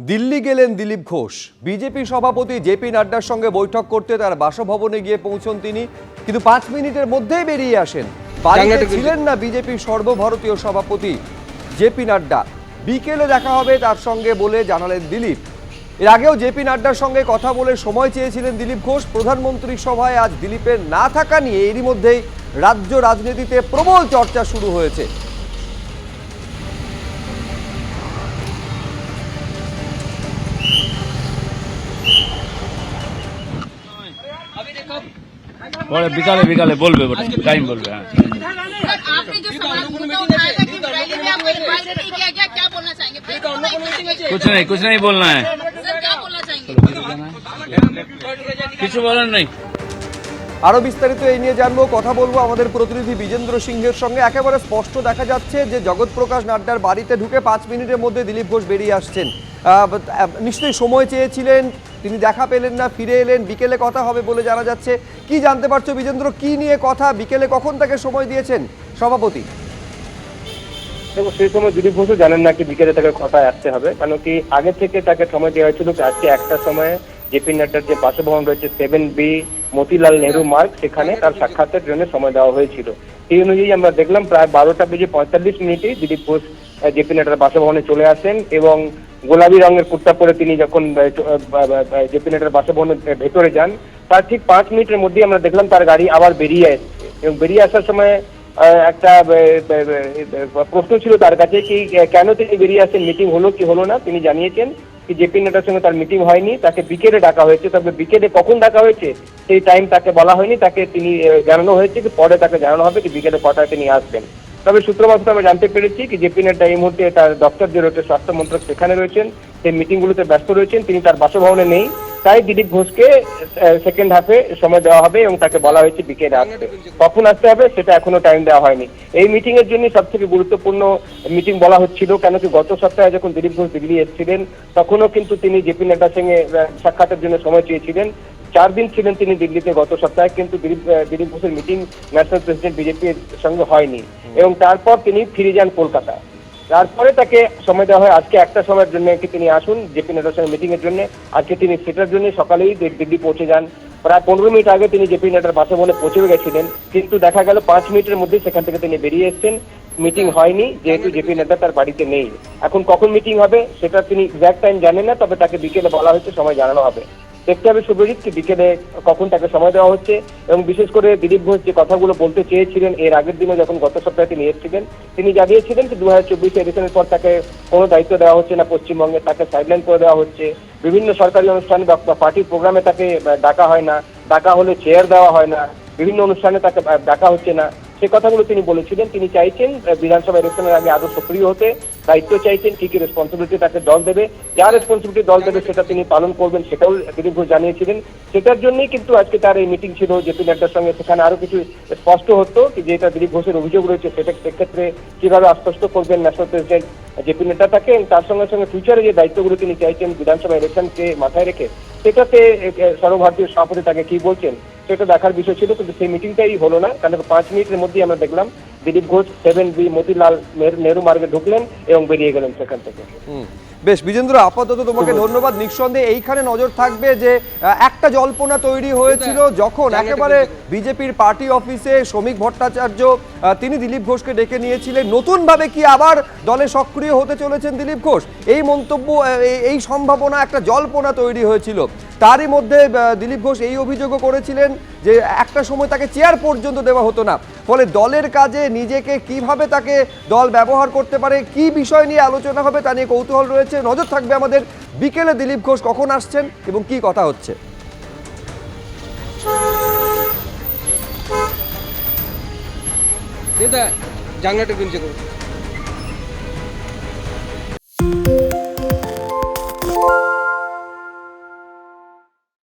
দিল্লি গেলেন দিলীপ ঘোষ। বিজেপি সভাপতি জেপি নাড্ডার সঙ্গে বৈঠক করতে তার বাসভবনে গিয়ে পৌঁছন তিনি। কিন্তু পাঁচ মিনিটের মধ্যেই বেরিয়ে আসেন। বাড়িতে ছিলেন না বিজেপি সর্বভারতীয় সভাপতি জেপি নাড্ডা। বিকেলে দেখা হবে তার সঙ্গে বলে জানালেন দিলীপ। এর আগেও জেপি নাড্ডার সঙ্গে কথা বলে সময় চেয়েছিলেন দিলীপ ঘোষ। প্রধানমন্ত্রীর সভায় আজ দিলীপের না থাকা নিয়ে এরই মধ্যেই রাজ্য রাজনীতিতে প্রবল চর্চা শুরু হয়েছে। পরে বিকালে বিকালে বলবে টাইম বলবে হ্যাঁ सर आपने जो सवाल मुद्दा उठाया था कि रैली में आपको इनवाइट नहीं किया गया क्या बोलना चाहेंगे फिर कुछ नहीं कुछ नहीं बोलना है सर क्या बोलना चाहेंगे কিছু বলার নেই আরো বিস্তারিত এই নিয়ে জানবো কথা বলবো আমাদের প্রতিনিধি বিজেন্দ্র সিংহের সঙ্গে একেবারে স্পষ্ট দেখা যাচ্ছে যে জগৎ প্রকাশ নাড্ডার বাড়িতে ঢুকে পাঁচ মিনিটের মধ্যে দিলীপ ঘোষ বেরিয়ে আসছেন আহ, আহ, নিশ্চয়ই সময় চেয়েছিলেন তিনি দেখা পেলেন না, ফিরে এলেন, বিকেলে কথা হবে বলে জানা যাচ্ছে। কি জানতে পারছ বিজেন্দ্র? কি নিয়ে কথা? বিকেলে কখন তাকে সময় দিয়েছেন সভাপতি? এবং সেই সময় দিলীপ ঘোষও জানেন না কি বিকেলে তাকে কথায় আসতে হবে। কারণ কি আগে থেকে তাকে সময় দেওয়া হয়েছিল আজকে একটা সময়ে জেপি নাড্ডার যে বাসভবন রয়েছে, সেভেন বি মতিলাল নেহরু মার্গ, সেখানে তার সাক্ষাতের জন্য সময় দেওয়া হয়েছিল। সেই অনুযায়ী আমরা দেখলাম প্রায় বারোটা বেজে পঁয়তাল্লিশ মিনিটে দিলীপ ঘোষ জেপি নাড্ডার বাসভবনে চলে আসেন এবং গোলাপি রঙের কুর্তা পরে তিনি যখন জেপিনেটার বাসভবনের ভেতরে যান, তার ঠিক পাঁচ মিনিটের মধ্যেই আমরা দেখলাম তার গাড়ি আবার বেরিয়ে এসছে এবং বেরিয়ে আসার সময় একটা প্রশ্ন ছিল তার কাছে কি কেন তিনি বেরিয়ে আসেন, মিটিং হলো কি হলো না? তিনি জানিয়েছেন কি জেপি নাড্ডার সঙ্গে তার মিটিং হয়নি, তাকে বিকেলে ডাকা হয়েছে, তবে বিকেলে কখন ডাকা হয়েছে, সেই টাইম তাকে বলা হয়নি, তাকে তিনি জানানো হয়েছে কি পরে তাকে জানানো হবে কি বিকেলে কটায় তিনি আসবেন। তবে সূত্র আমরা জানতে পেরেছি কি জেপি নাড্ডা এই মুহূর্তে তার দপ্তর যে রয়েছে স্বাস্থ্য মন্ত্রক সেখানে রয়েছেন, সেই মিটিংগুলোতে ব্যস্ত রয়েছেন, তিনি তার বাসভবনে নেই। তাই দিলীপ ঘোষকে সেকেন্ড হাফে সময় দেওয়া হবে এবং তাকে বলা হয়েছে বিকেলে আসতে কখন আসতে হবে সেটা এখনও টাইম দেওয়া হয়নি। এই মিটিং এর জন্য সব থেকে গুরুত্বপূর্ণ মিটিং বলা হচ্ছিল, কেন কি গত সপ্তাহে যখন দিলীপ ঘোষ দিল্লি এসেছিলেন, তখনও কিন্তু তিনি জেপি নাড্ডার সঙ্গে সাক্ষাতের জন্য সময় চেয়েছিলেন। চার দিন ছিলেন তিনি দিল্লিতে গত সপ্তাহে কিন্তু দিলীপ দিলীপ ঘোষের মিটিং ন্যাশনাল প্রেসিডেন্ট বিজেপির সঙ্গে হয়নি। এবং তারপর তিনি ফিরে যান কলকাতা। তারপরে তাকে সময় দেওয়া হয় আজকে একটা সময়ের জন্য কি তিনি আসুন জেপি নাড্ডার সঙ্গে মিটিং এর জন্য। আজকে তিনি সেটার জন্য সকালেই দিল্লি পৌঁছে যান। প্রায় পনেরো মিনিট আগে তিনি জেপি নাড্ডার বলে পৌঁছে গেছিলেন। কিন্তু দেখা গেল পাঁচ মিনিটের মধ্যে সেখান থেকে তিনি বেরিয়ে এসেছেন। মিটিং হয়নি যেহেতু জেপি নাড্ডা তার বাড়িতে নেই। এখন কখন মিটিং হবে সেটা তিনি এক্সাক্ট টাইম জানেন না তবে তাকে বিকেলে বলা হয়েছে সময় জানানো হবে। দেখতে হবে শুভজিৎ কি বিকেলে কখন তাকে সময় দেওয়া হচ্ছে এবং বিশেষ করে দিলীপ ঘোষ যে কথাগুলো বলতে চেয়েছিলেন এর আগের দিনে যখন গত সপ্তাহে তিনি এসেছিলেন, তিনি জানিয়েছিলেন যে দু হাজার চব্বিশে এডিশনের পর তাকে কোনো দায়িত্ব দেওয়া হচ্ছে না, পশ্চিমবঙ্গে তাকে সাইডলাইন করে দেওয়া হচ্ছে। বিভিন্ন সরকারি অনুষ্ঠানে বা পার্টির প্রোগ্রামে তাকে ডাকা হয় না, ডাকা হলে চেয়ার দেওয়া হয় না, বিভিন্ন অনুষ্ঠানে তাকে ডাকা হচ্ছে না। সে কথাগুলো তিনি বলেছিলেন, তিনি চাইছেন বিধানসভা ইলেকশনের আগে আরও সক্রিয় হতে, দায়িত্ব চাইছেন, কি কি রেসপন্সিবিলিটি তাকে দল দেবে, যা রেসপন্সিবিলিটি দল দেবে সেটা তিনি পালন করবেন, সেটাও ঘোষ জানিয়েছিলেন। সেটার জন্যই কিন্তু আজকে তার এই মিটিং ছিল জেপি নাড্ডার সঙ্গে সেখানে আরও কিছু স্পষ্ট হতো কি যেটা দিলীপ ঘোষের অভিযোগ রয়েছে, সেটা সেক্ষেত্রে কীভাবে আশ্বস্ত করবেন ন্যাশনাল প্রেসিডেন্ট জেপি নাড্ডা তাকে তার সঙ্গে সঙ্গে ফিউচারে যে দায়িত্বগুলো তিনি চাইছেন বিধানসভা ইলেকশনকে মাথায় রেখে, সেটাতে সর্বভারতীয় সভাপতি তাকে কি বলছেন? সেটা দেখার বিষয় ছিল, কিন্তু সেই মিটিংটাই হলো না কারণ পাঁচ মিনিটের মধ্যেই আমরা দেখলাম দিলীপ ঘোষ, সেভেন বি, মতিলাল নেহরু- মার্গে ঢুকলেন এবং বেরিয়ে গেলেন সেখান থেকে। বেশ বিজেন্দ্র আপাতত তোমাকে ধন্যবাদ। নিঃসন্দেহে এইখানে নজর থাকবে যে একটা জল্পনা তৈরি হয়েছিল যখন একেবারে বিজেপির পার্টি অফিসে শ্রমিক ভট্টাচার্য তিনি দিলীপ ঘোষকে ডেকে নিয়েছিলেন। নতুনভাবে কি আবার দলে সক্রিয় হতে চলেছেন দিলীপ ঘোষ? এই মন্তব্য এই- সম্ভাবনা একটা জল্পনা তৈরি হয়েছিল। তারই মধ্যে দিলীপ ঘোষ এই অভিযোগও করেছিলেন যে একটা সময় তাকে চেয়ার পর্যন্ত দেওয়া হতো না। ফলে দলের কাজে নিজেকে কীভাবে তাকে দল ব্যবহার করতে পারে কি বিষয় নিয়ে আলোচনা হবে তা নিয়ে কৌতূহল রয়েছে। নজর থাকবে আমাদের বিকেলে দিলীপ ঘোষ কখন আসছেন এবং কি কথা হচ্ছে। জানলাটা কিনছে